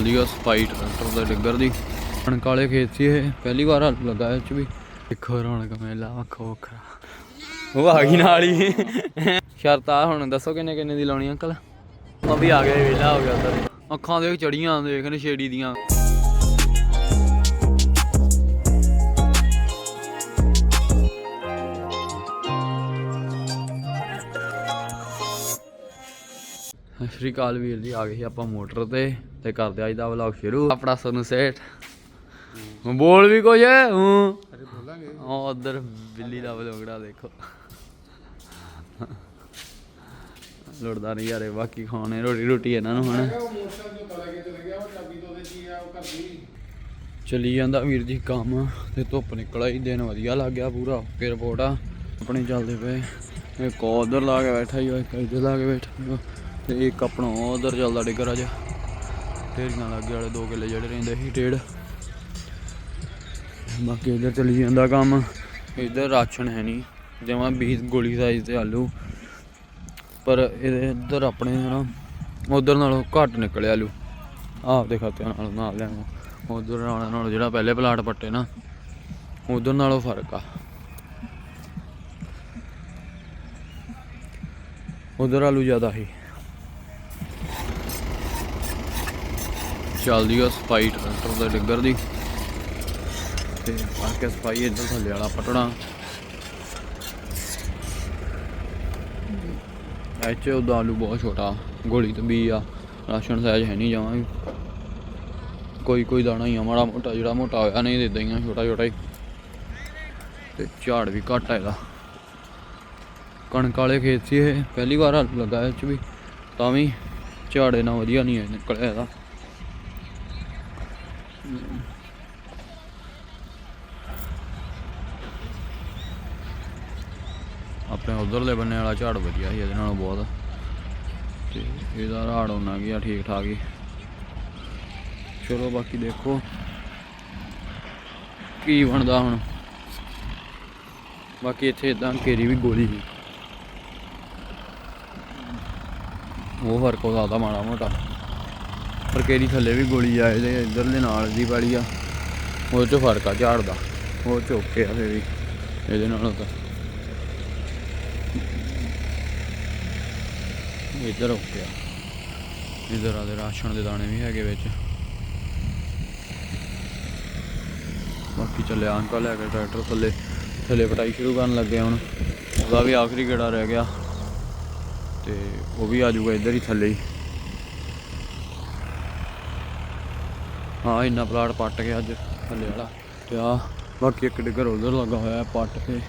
ਚੱਲਦੀ ਆ ਸਪਾਈ ਟਰੈਕਟਰ ਦੇ ਡਿੱਗਰ ਦੀ। ਕਣਕ ਵਾਲੇ ਖੇਤ ਸੀ ਇਹ ਪਹਿਲੀ ਵਾਰ ਹੱਥ ਲੱਗਾ ਇਹ ਚ ਵੀ। ਦੇਖੋ ਰੌਣਕ ਮੇਲਾ ਵੱਖੋ ਵੱਖਰਾ। ਉਹ ਆ ਗਈ ਨਾਲ ਹੀ। ਸ਼ਰਤ ਹੁਣ ਦੱਸੋ ਕਿੰਨੇ ਕਿੰਨੇ ਦੀ ਲਾਉਣੀ ਅੰਕਲ? ਉਹ ਵੀ ਆ ਗਿਆ ਵੇਲਾ ਹੋ ਗਿਆ ਉਧਰ। ਅੱਖਾਂ ਦੇਖ ਚੜੀਆਂ ਦੇਖ ਨੇ ਛੇੜੀ ਦੀਆਂ। ਸ਼੍ਰੀ ਅਕਾਲ ਵੀਰ ਜੀ ਆ ਗਏ ਸੀ ਆਪਾਂ ਮੋਟਰ ਤੇ ਤੇ ਕਰਦੇ ਅੱਜ ਦਾ ਵਲੌਗ ਸ਼ੁਰੂ। ਆਪਣਾ ਸੋਨੂੰ ਸੇਠ। ਹੁਣ ਬੋਲ ਵੀ ਕੁਝ ਹੂੰ। ਅਰੇ ਬੋਲਾਂਗੇ। ਉਹ ਉਧਰ ਬਿੱਲੀ ਦਾ ਵਲੋਗੜਾ ਦੇਖੋ। ਲੁੜਦਾ ਨਹੀਂ ਯਾਰੇ ਬਾਕੀ ਖਾਣੇ ਰੋਟੀ ਰੋਟੀ ਇਹਨਾਂ ਨੂੰ ਹੁਣ। ਚਲੇ ਜਾਂਦਾ ਵੀਰ ਜੀ ਕੰਮ ਤੇ ਧੁੱਪ ਨਿਕਲ ਆਈ ਦਿਨ ਵਧੀਆ ਲੱਗ ਗਿਆ ਪੂਰਾ ਓਕੇ ਰਿਪੋਰਟ ਆ। ਆਪਣੇ ਚੱਲਦੇ ਪਏ। ਇੱਕ ਉਧਰ ਲਾ ਕੇ ਬੈਠਾ ਹੀ ਇੱਕ ਇੱਧਰ ਲਾ ਕੇ ਬੈਠਾ। ਤੇ ਇੱਕ ਆਪਣਾ ਉਧਰ ਚੱਲਦਾ ਡਿੱਗਰ ਅਜ। ਢੇਰੀਆਂ ਲੱਗੇ ਵਾਲੇ ਦੋ ਕਿੱਲੇ ਜਿਹੜੇ ਰਹਿੰਦੇ ਸੀ ਟੇੜ ਬਾਕੀ ਇੱਧਰ ਚਲੀ ਜਾਂਦਾ ਕੰਮ। ਇੱਧਰ ਰਾਸ਼ਨ ਹੈ ਨਹੀਂ, ਜਮਾਂ 20 ਗੋਲੀ ਸਾਈਜ਼ ਦੇ ਆਲੂ। ਪਰ ਇਹਦੇ ਇੱਧਰ ਆਪਣੇ ਨਾ ਉਧਰ ਨਾਲੋਂ ਘੱਟ ਨਿਕਲਿਆ ਆਲੂ। ਆਪਦੇ ਖਾਤਿਆਂ ਨਾਲ ਨਾਲ ਲੈਣਾ ਉਧਰ ਨਾਲੋਂ ਨਾਲੋਂ ਜਿਹੜਾ ਪਹਿਲੇ ਪਲਾਟ ਪੱਟੇ ਨਾ, ਉਧਰ ਨਾਲੋਂ ਫ਼ਰਕ ਆ। ਉਧਰ ਆਲੂ ਜ਼ਿਆਦਾ ਸੀ। ਚੱਲਦੀ ਆ ਸਪਾਈ ਟਰੈਕਟਰ ਦੇ ਡਿੱਗਰ ਦੀ। ਤੇ ਬਾਕੀ ਸਪਾਈ ਇੱਧਰ ਥੱਲੇ ਵਾਲਾ ਪਟਣਾ। ਐਚ ਉਹਦਾ ਆਲੂ ਬਹੁਤ ਛੋਟਾ, ਗੋਲੀ ਤੇ ਵੀ ਆ। ਰਾਸ਼ਨ ਸਾਈਜ਼ ਹੈ ਨਹੀਂ ਜਾਵਾਂ ਵੀ ਕੋਈ ਕੋਈ ਦਾਣਾ ਹੀ ਆ, ਮਾੜਾ ਮੋਟਾ, ਜਿਹੜਾ ਮੋਟਾ ਹੋਇਆ ਨਹੀਂ ਦਿੰਦਾ ਹੀ ਆ, ਛੋਟਾ ਛੋਟਾ ਹੀ। ਤੇ ਝਾੜ ਵੀ ਘੱਟ ਆ ਇਹਦਾ। ਕਣਕ ਵਾਲੇ ਖੇਤ ਸੀ ਇਹ, ਪਹਿਲੀ ਵਾਰ ਹੱਥ ਲੱਗਾ ਇਹ ਚ ਵੀ। ਤਾਂ ਵੀ ਝਾੜੇ ਨਾਲ ਵਧੀਆ ਨਹੀਂ ਨਿਕਲਿਆ ਇਹਦਾ। ਉਧਰਲੇ ਬੰਨੇ ਵਾਲਾ ਝਾੜ ਵਧੀਆ ਸੀ, ਇਹਦੇ ਨਾਲੋਂ ਬਹੁਤ। ਤੇ ਇਹਦਾ ਰਾੜ ਹੋਣਾ ਗਿਆ ਠੀਕ ਠਾਕ ਹੀ। ਚਲੋ ਬਾਕੀ ਦੇਖੋ ਕੀ ਬਣਦਾ ਹੁਣ। ਬਾਕੀ ਇੱਥੇ ਇਦਾਂ ਘੇਰੀ ਵੀ ਗੋਲੀ ਸੀ। ਉਹ ਫ਼ਰਕ ਹੋ ਸਕਦਾ ਮਾੜਾ ਮੋਟਾ। ਪਰ ਕੇਰੀ ਥੱਲੇ ਵੀ ਗੋਲੀ ਆ, ਇਹਦੇ ਇਧਰਲੇ ਨਾਲ ਦੀ ਵਾਲੀ ਆ। ਉਹ ਚ ਫ਼ਰਕ ਆ ਝਾੜ ਦਾ। ਉਹ ਚੋਕੇ ਆ ਫੇ ਵੀ। ਇਹਦੇ ਨਾਲੋਂ ਤਾਂ। ਇੱਧਰ ਓਕੇ ਆ ਇੱਧਰ ਆ ਦੇ ਰਾਸ਼ਨ ਦੇ ਦਾਣੇ ਵੀ ਹੈਗੇ ਵਿੱਚ। ਬਾਕੀ ਚੱਲਿਆ ਅੰਕਲ ਲੈ ਕੇ ਟਰੈਕਟਰ ਥੱਲੇ ਥੱਲੇ ਪਟਾਈ ਸ਼ੁਰੂ ਕਰਨ ਲੱਗੇ ਹੁਣ। ਉਹਦਾ ਵੀ ਆਖਰੀ ਗੇੜਾ ਰਹਿ ਗਿਆ। ਤੇ ਉਹ ਵੀ ਆ ਜਾਊਗਾ ਇੱਧਰ ਹੀ ਥੱਲੇ ਹੀ। ਹਾਂ, ਇੰਨਾ ਪਲਾਟ ਪੱਟ ਗਿਆ ਅੱਜ ਥੱਲੇ ਵਾਲਾ। ਤੇ ਆ ਬਾਕੀ ਇੱਕ ਡਿੱਗਰ ਉਧਰ ਲੱਗਾ ਹੋਇਆ ਪੱਟ ਕੇ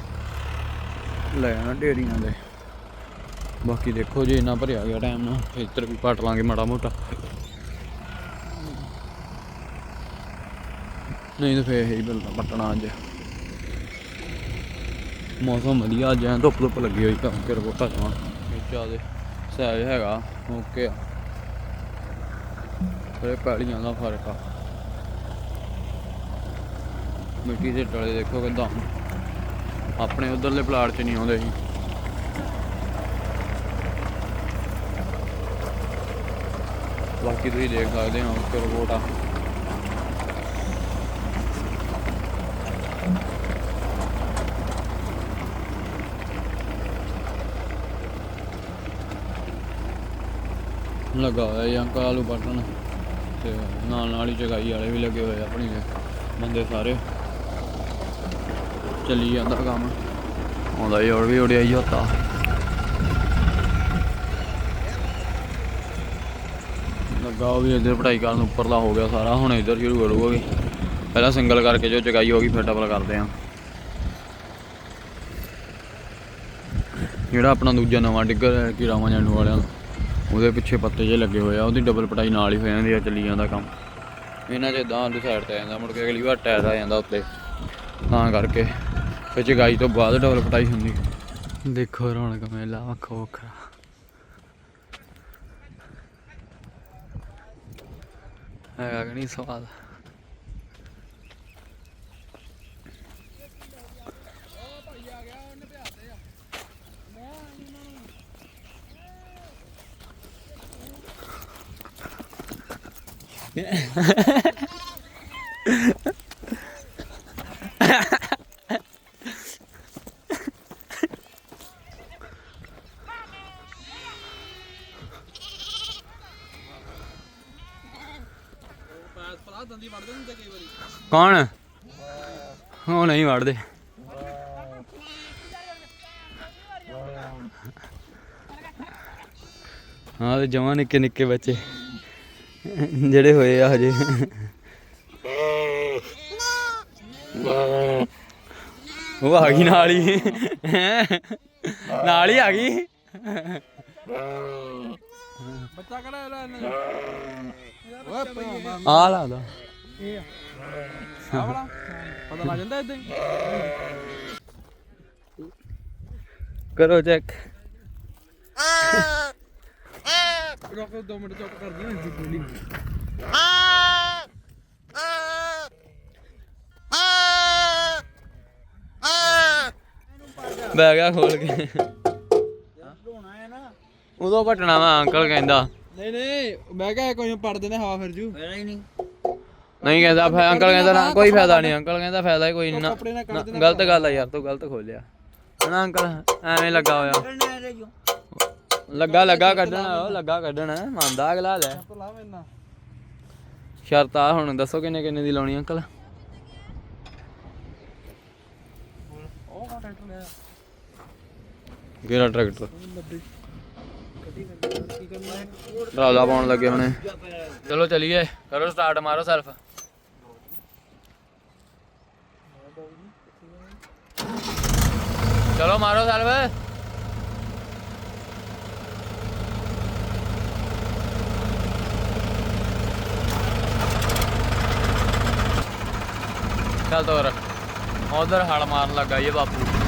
ਲੈ ਆਣਾ ਢੇਰੀਆਂ ਦੇ। ਬਾਕੀ ਦੇਖੋ ਜੇ, ਇੰਨਾ ਭਰਿਆ ਗਿਆ ਟਾਈਮ ਨਾਲ ਫਿਰ ਇੱਧਰ ਵੀ ਪੱਟ ਲਾਂਗੇ ਮਾੜਾ ਮੋਟਾ। ਨਹੀਂ ਤਾਂ ਫੇਰ ਹੀ ਬਿਲਕੁਲ ਪੱਟਣਾ ਅੱਜ। ਮੌਸਮ ਵਧੀਆ ਅੱਜ, ਐਂ ਧੁੱਪ ਧੁੱਪ ਲੱਗੀ ਹੋਈ ਤਾਂ ਫਿਰ ਬੋਟਾ ਜਾਵਾਂ ਇੱਚਾ ਸਹਿਜ ਹੈਗਾ, ਓਕੇ ਆ। ਫਿਰ ਪੈੜੀਆਂ ਦਾ ਫ਼ਰਕ ਆ। ਮਿੱਟੀ ਦੇ ਟਲੇ ਦੇਖੋ ਕਿਦਾਂ। ਆਪਣੇ ਉਧਰਲੇ ਪਲਾਟ 'ਚ ਨਹੀਂ ਆਉਂਦੇ ਸੀ। ਬਾਕੀ ਤੁਸੀਂ ਦੇਖ ਸਕਦੇ ਹੋ ਕਿ ਰਿਪੋਰਟ ਆ। ਲੱਗਾ ਹੋਇਆ ਜੀ ਅੰਕਲ ਆਲੂ ਪੱਟਣ ਤੇ ਨਾਲ ਨਾਲ ਹੀ ਚਗਾਈ ਵਾਲੇ ਵੀ ਲੱਗੇ ਹੋਏ ਆਪਣੀ ਬੰਦੇ ਸਾਰੇ। ਚੱਲੀ ਜਾਂਦਾ ਕੰਮ। ਆਉਂਦਾ ਹੀ ਹੋਰ ਵੀ ਉੜਿਆ ਹੀ ਹੁੰਦਾ ਲੱਗਾ ਉਹ ਵੀ ਇੱਧਰ ਪੜਾਈ ਕਰਨ ਉੱਪਰਲਾ ਹੋ ਗਿਆ ਸਾਰਾ, ਹੁਣ ਇੱਧਰ ਸ਼ੁਰੂ ਕਰੂਗਾ ਪਹਿਲਾਂ ਸਿੰਗਲ ਕਰਕੇ ਜੋ ਚਗਾਈ ਹੋ ਗਈ, ਫਿਰ ਡਬਲ ਕਰਦੇ ਆ। ਜਿਹੜਾ ਆਪਣਾ ਦੂਜਾ ਨਵਾਂ ਡਿੱਗਰ ਹੈ, ਕਿ ਰਾਵਾਂ ਜੰਡੂ ਵਾਲਿਆਂ ਦਾ, ਉਹਦੇ ਪਿੱਛੇ ਪੱਤੇ ਜੇ ਲੱਗੇ ਹੋਏ ਆ, ਉਹਦੀ ਡਬਲ ਪਟਾਈ ਨਾਲ ਹੀ ਹੋ ਜਾਂਦੀ ਆ, ਚੱਲੀ ਜਾਂਦਾ ਕੰਮ। ਇਹਨਾਂ 'ਚ ਇਦਾਂ ਆਲੂ ਸਾਈਡ ਤੇ ਆ ਜਾਂਦਾ, ਮੁੜ ਕੇ ਅਗਲੀ ਵਾਰ ਟਾਇਰ ਆ ਜਾਂਦਾ ਉੱਤੇ। ਤਾਂ ਕਰਕੇ, ਫਿਰ ਚਗਾਈ ਤੋਂ ਬਾਅਦ ਡਬਲ ਪਟਾਈ ਹੁੰਦੀ। ਦੇਖੋ ਰੌਣਕ ਮੇਲਾ, ਵੱਖੋ ਵੱਖਰਾ। ਹੈਗਾ ਕਿ ਨਹੀਂ ਸਵਾਦ? ਕੌਣ? ਉਹ ਨਹੀਂ ਵੜਦੇ। ਹਾਂ ਤੇ ਜਵਾਂ ਨਿੱਕੇ ਨਿੱਕੇ ਬੱਚੇ ਜਿਹੜੇ ਹੋਏ ਆ ਹਜੇ। ਉਹ ਆ ਗਈ ਨਾਲ ਹੀ। ਹੈਂ? ਨਾਲ ਹੀ ਆ ਗਈ। ਬੱਚਾ ਕਿਹੜਾ ਇਹਦਾ ਆ ਲਾਦਾ ਆਵਲਾ ਪਤਾ ਲੱਗ ਜਾਂਦਾ ਇਦਾਂ ਹੀ। ਕਰੋ ਚੈੱਕ ਰੁਕ 2 ਮਿੰਟ ਚੁੱਪ ਕਰ ਦੀ ਨਾ ਬੋਲੀ ਬਹਿ ਗਿਆ ਖੋਲ ਕੇ। ਰੋਣਾ ਹੈ ਨਾ। ਉਦੋਂ ਭਟਣਾ ਵਾ ਅੰਕਲ ਕਹਿੰਦਾ। ਨਹੀਂ ਨਹੀਂ ਮੈਂ ਕਿਹਾ ਕੋਈ ਪੜ ਦਿੰਦੇ ਹਵਾ ਫਿਰ ਜੂ। ਨਹੀਂ। ਕਹਿੰਦਾ ਫੈ ਅੰਕਲ ਕਹਿੰਦਾ ਨਾ ਕੋਈ ਫਾਇਦਾ ਨਹੀਂ ਅੰਕਲ ਕਹਿੰਦਾ ਫਾਇਦਾ ਹੀ ਕੋਈ ਨਹੀਂ ਨਾ ਕੱਪੜੇ ਨਾਲ ਕੱਢ ਨਾ, ਦੇਣਾ ਗਲਤ ਗੱਲ ਆ ਯਾਰ ਤੂੰ ਗਲਤ ਖੋਲਿਆ। ਹਨਾ ਅੰਕਲ ਐਵੇਂ ਲੱਗਾ ਹੋਇਆ। ਲੱਗਾ ਲੱਗਾ ਕੱਢਣ ਉਹ ਲੱਗਾ ਕੱਢਣ ਮੰਨਦਾ ਅਗਲਾ ਲੈ। ਤੋਂ ਲਾ ਮੈਨਾਂ ਸ਼ਰਤ ਆ ਹੁਣ ਦੱਸੋ ਕਿੰਨੇ ਕਿੰਨੇ ਦੀ ਲਾਉਣੀ ਅੰਕਲ? ਉਹ ਕਾ ਟਰੈਕਟਰ ਲਿਆ? ਕਿਹੜਾ ਟਰੈਕਟਰ? ਲੱਭੀ। ਕੱਢੀ ਪਾਉਣ ਲੱਗੇ ਹੁਣੇ। ਚਲੋ ਚਲੀਏ, ਕਰੋ ਸਟਾਰਟ ਮਾਰੋ ਸੈਲਫ ਚਲੋ ਮਾਰੋ ਸੈਲਫ ਚੱਲ ਤੋਰ। ਉਧਰ ਹਲ ਮਾਰਨ ਲੱਗਾ ਇਹ ਬਾਪੂ।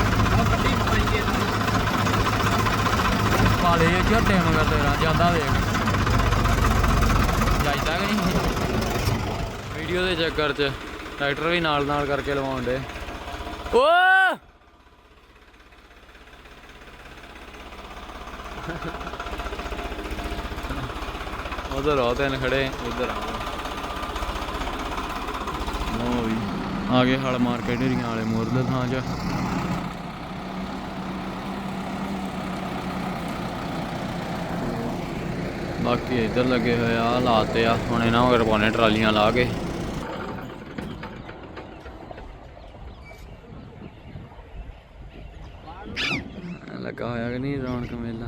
ਪਾਲੇ ਝੱਟੇ ਮਗਰ ਤੇਰਾ ਜਾਂਦਾ ਵੇਖ ਜਾਈਦਾ ਕਿ ਨਹੀਂ? ਵੀਡੀਓ ਦੇ ਚੱਕਰ 'ਚ ਟਰੈਕਟਰ ਵੀ ਨਾਲ ਨਾਲ ਕਰਕੇ ਲਵਾਉਣ ਦੇ ਓ ਉਧਰ ਆ ਤਿੰਨ ਖੜੇ ਉਧਰ ਆ ਵੀ ਆ ਗਏ ਹਲ ਮਾਰ ਕੇ ਢੇਰੀਆਂ ਵਾਲੇ ਮੋਰਲੇ ਥਾਂ 'ਚ। ਬਾਕੀ ਇੱਧਰ ਲੱਗੇ ਹੋਏ ਆ ਲਾਤੇ ਆ। ਹੁਣ ਇਹਨਾਂ ਮਗਰ ਪਾਉਣੇ ਟਰਾਲੀਆਂ ਲਾ ਕੇ। ਲੱਗਾ ਹੋਇਆ ਕਿ ਨਹੀਂ ਰੌਣਕ ਮੇਲਾ?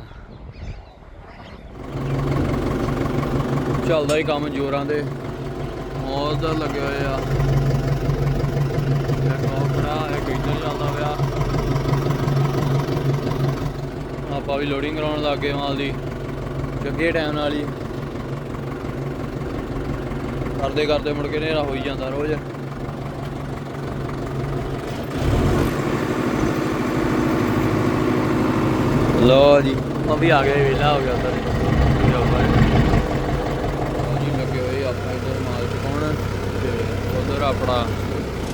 ਚੱਲਦਾ ਹੀ ਕੰਮ ਜੋਰਾਂ ਦੇ ਉਧਰ ਲੱਗੇ ਹੋਏ ਆ। ਇੱਕ ਉਹ ਖੜਾ, ਇੱਕ ਇੱਧਰ ਚੱਲਦਾ ਪਿਆ। ਆਪਾਂ ਵੀ ਲੋਡਿੰਗ ਕਰਾਉਣ ਲੱਗ ਗਏ ਮਾਲ ਦੀ। ਚੰਗੇ ਟਾਈਮ ਨਾਲ ਹੀ। ਕਰਦੇ ਕਰਦੇ ਮੁੜ ਕੇ ਹਨੇਰਾ ਹੋਈ ਜਾਂਦਾ ਰੋਜ਼। ਲੋ ਜੀ ਉਹ ਵੀ ਆ ਗਏ ਵੇਲਾ ਹੋ ਗਿਆ ਉਧਰ ਜੀ। ਲੱਗੇ ਹੋਏ ਆਪਾਂ ਇਧਰ ਮਾਲ ਚੁਕਾਉਣ। ਤੇ ਉਧਰ ਆਪਣਾ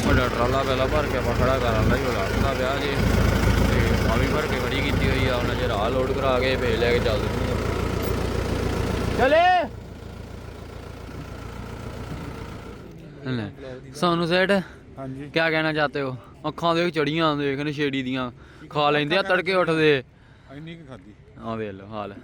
ਵੱਡਾ ਟਰਾਲਾ ਪਹਿਲਾਂ ਭਰ ਕੇ ਆਪਾਂ ਖੜਾ ਕਰ ਆਂਦਾ ਹੀ ਉਹਦਾ ਵਿਆਹ ਜੀ। ਤੇ ਆ ਵੀ ਭਰ ਕੇ ਖੜੀ ਕੀਤੀ ਹੋਈ ਆ, ਉਹਨਾਂ ਜੇ ਰਾਹ ਲੋਡ ਕਰਾ ਕੇ, ਫੇਰ ਲੈ ਕੇ ਚੱਲਦੇ ਚਲੇ ਲੈ। ਸੋਨੂ ਸੈਟ ਹਾਂਜੀ। ਕੀ ਕਹਿਣਾ ਚਾਹਤੇ ਹੋ ਅੱਖਾਂ ਦੇਖ ਚੜੀਆਂ ਦੇਖ ਨਸ਼ੇੜੀ ਦੀਆਂ ਖਾ ਲੈਂਦੇ ਆ ਤੜਕੇ ਉੱਠਦੇ ਇੰਨੀ ਕਿ ਖਾਦੀ ਆ ਵੇਖ ਲੋ ਹਾਲ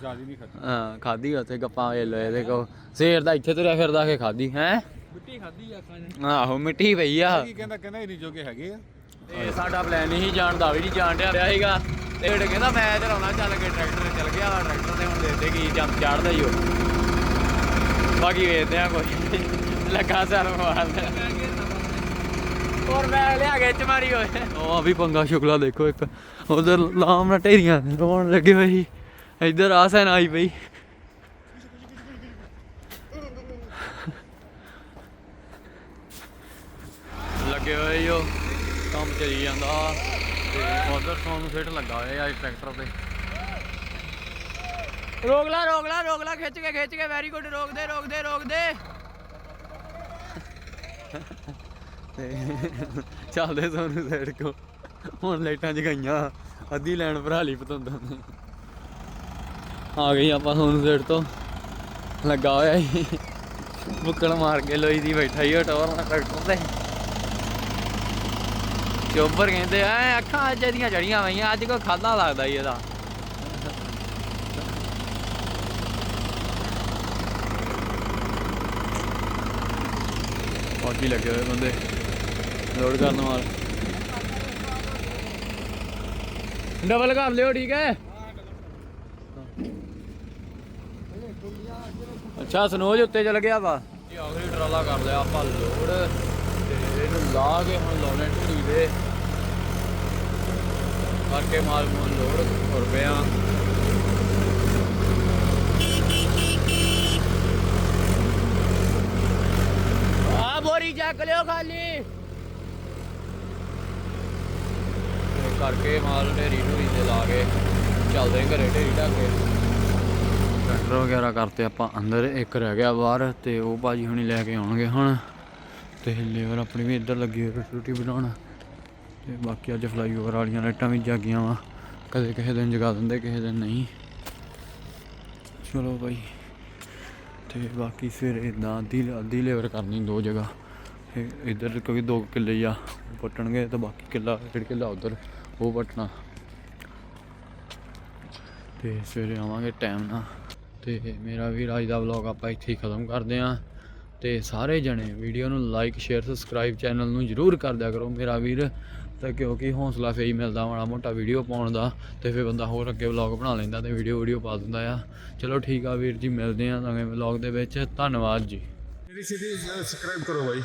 ਜਿਆਦੀ ਨਹੀਂ ਖਾਦੀ ਹਾਂ ਖਾਦੀ ਉੱਥੇ ਗੱਪਾਂ ਵੇਖ ਲੋ ਇਹਦੇ ਕੋ ਸੇਰ ਦਾ ਇੱਥੇ ਤੁਰਿਆ ਫਿਰਦਾ ਕੇ ਖਾਦੀ ਹੈ ਮਿੱਟੀ ਖਾਦੀ ਆ ਖਾਣੇ ਆਹੋ ਮਿੱਟੀ ਪਈ ਆ ਕੀ ਕਹਿੰਦਾ ਕਹਿੰਦਾ ਇੰਨੀ ਜੋਗੇ ਹੈਗੇ ਆ। ਤੇ ਸਾਡਾ ਪਲਾਨ ਨਹੀਂ ਜਾਣਦਾ ਵੀ ਨਹੀਂ ਜਾਣ ਰਿਹਾ ਸੀਗਾ ਤੇ ਫਿਰ ਕਹਿੰਦਾ ਮੈਂ ਚਲਾਉਣਾ ਚੱਲ ਕੇ ਟਰੈਕਟਰ ਤੇ ਚੱਲ ਗਿਆ ਟਰੈਕਟਰ ਤੇ ਹੁਣ ਦੇਖਦੇ ਕੀ ਜੰਪ ਚਾੜਦਾ ਹੀ ਉਹ ਬਾਕੀ ਵੇਖਦੇ ਆ ਕੋਈ। ਲੱਗਾ ਸਰ ਮਾਰ। ਹੋਰ ਮੈਂ ਲਿਆ ਕੇ ਚ ਮਾਰੀ ਹੋਏ ਉਹ ਵੀ ਪੰਗਾ ਸ਼ੁਕਲਾ ਦੇਖੋ ਇੱਕ। ਉਧਰ ਲਾਮ ਨਾਲ ਢੇਰੀਆਂ ਰੋਣ ਲੱਗੇ ਸੀ। ਇੱਧਰ ਆ ਸੈਨ ਆਈ ਪਈ। ਲੱਗੇ ਹੋਏ ਉਹ ਕੰਮ ਚੱਲੀ ਜਾਂਦਾ। ਤੇ ਉਧਰ ਸੌਣ ਫਿੱਟ ਲੱਗਾ ਹੋਇਆ ਆ ਟਰੈਕਟਰ ਤੇ। ਰੋਕ ਲਾ ਰੋਕ ਲਾ ਰੋਕ ਲਾ ਖਿੱਚ ਕੇ ਖਿੱਚ ਕੇ ਵੈਰੀ ਗੁੱਡ ਰੋਕ ਦੇ ਰੋਕ ਦੇ ਰੋਕ ਦੇ ਤੇ ਚੱਲਦੇ ਸੋਨੂੰ ਸਾਈਡ ਕੋ। ਹੁਣ ਲਾਈਟਾਂ ਜਗਾਈਆਂ ਅੱਧੀ ਲੈਣ ਭਰਾ ਲਈ ਪਤੰਦਾਂ ਨੇ। ਆ ਗਈ ਆਪਾਂ ਸੋਨੂੰ ਸਾਈਡ ਤੋਂ। ਲੱਗਾ ਹੋਇਆ ਸੀ ਬੁੱਕਲ ਮਾਰ ਕੇ ਲੋਈ ਦੀ ਬੈਠਾ ਹੀ ਟੋਰ ਨਾਲ ਟਰੈਕਟਰ ਤੇ। ਚੋਬਰ ਕਹਿੰਦੇ ਆ ਅੱਖਾਂ ਅੱਜ ਇਹਦੀਆਂ ਜੜੀਆਂ ਹੋਈਆਂ ਅੱਜ ਕੋ ਖਾਦਾ ਲੱਗਦਾ ਈ ਇਹਦਾ। ਬਾਕੀ ਲੱਗੇ ਹੋਏ ਬੰਦੇ ਲੋਡ ਕਰਨ ਵਾਲ। ਡਬਲ ਕਰ ਲਿਓ ਠੀਕ ਹੈ? ਅੱਛਾ ਸਨੋਜ ਉੱਤੇ ਚਲ ਗਿਆ ਵਾ। ਇਹ ਆਖਰੀ ਟਰਾਲਾ ਕਰ ਲਿਆ ਆਪਾਂ ਲੋਡ। ਤੇ ਇਹਨੂੰ ਲਾ ਕੇ ਹੁਣ ਦੇ। ਕਰਕੇ ਮਾਲ ਮੂਲ ਲੋਡ ਹੋ ਪਿਆ। ਆ ਬੋਰੀ ਚੱਕ ਲਿਓ ਖਾਲੀ। ਤੇ ਕਰਕੇ ਮਾਲ ਢੇਰੀ ਢੂਰੀ ਤੇ ਲਾ ਕੇ ਚੱਲਦੇ ਘਰੇ ਢੇਰੀ ਢਾਕੇ ਟਰੈਕਟਰ ਵਗੈਰਾ ਕਰਤੇ ਆਪਾਂ ਅੰਦਰ ਇੱਕ ਰਹਿ ਗਿਆ ਬਾਹਰ ਤੇ ਉਹ ਬਾਜੀ ਹੁਣੀ ਲੈ ਕੇ ਆਉਣਗੇ ਹੁਣ। ਤੇ ਲੇਬਰ ਆਪਣੀ ਵੀ ਇੱਧਰ ਲੱਗੀ ਹੋਈ ਰੋਟੀ ਬਣਾਉਣ। ਤੇ ਬਾਕੀ ਅੱਜ ਫਲਾਈਓਵਰ ਵਾਲੀਆਂ ਲਾਈਟਾਂ ਵੀ ਜਾਗੀਆਂ ਵਾ। ਕਦੇ ਕਿਸੇ ਦਿਨ ਜਗਾ ਦਿੰਦੇ, ਕਿਸੇ ਦਿਨ ਨਹੀਂ। ਚਲੋ ਭਾਈ ਤੇ ਬਾਕੀ ਸਵੇਰੇ ਇਦਾਂ ਅੱਧੀ ਅੱਧੀ ਲੇਬਰ ਕਰਨੀ ਦੋ ਜਗ੍ਹਾ। ਇੱਧਰ ਕਿਉਂਕਿ ਦੋ ਕਿੱਲੇ ਆ ਉਹ ਪੱਟਣਗੇ ਤੇ ਬਾਕੀ ਕਿੱਲਾ, ਜਿਹੜਾ ਕਿੱਲਾ ਉਧਰ, ਉਹ ਪੱਟਣਾ ਤੇ ਸਵੇਰੇ ਆਵਾਂਗੇ ਟਾਈਮ ਨਾਲ। ਤੇ ਮੇਰਾ ਵੀ ਅੱਜ ਦਾ ਵਲੌਗ ਆਪਾਂ ਇੱਥੇ ਹੀ ਖਤਮ ਕਰਦੇ ਆਂ। ਤੇ ਸਾਰੇ ਜਣੇ ਵੀਡੀਓ ਨੂੰ ਲਾਈਕ, ਸ਼ੇਅਰ, ਸਬਸਕ੍ਰਾਈਬ ਚੈਨਲ ਨੂੰ ਜਰੂਰ ਕਰ ਦਿਆ ਕਰੋ ਮੇਰਾ ਵੀਰ। ਤਾਂ ਕਿਉਂਕਿ ਹੌਸਲਾ ਫੇਈ ਮਿਲਦਾ ਮਾੜਾ ਮੋਟਾ ਵੀਡੀਓ ਪਾਉਣ ਦਾ ਤੇ ਫਿਰ ਬੰਦਾ ਹੋਰ ਅੱਗੇ ਵਲੌਗ ਬਣਾ ਲੈਂਦਾ ਤੇ ਵੀਡੀਓ ਵੀਡੀਓ ਪਾ ਦਿੰਦਾ ਆ। ਚਲੋ ਠੀਕ ਆ ਵੀਰ ਜੀ, ਮਿਲਦੇ ਆਂ ਨਵੇਂ ਵਲੌਗ ਦੇ ਵਿੱਚ। ਧੰਨਵਾਦ ਜੀ। ਮੇਰੀ ਸਿਟੀ ਸਬਸਕ੍ਰਾਈਬ ਕਰੋ ਭਾਈ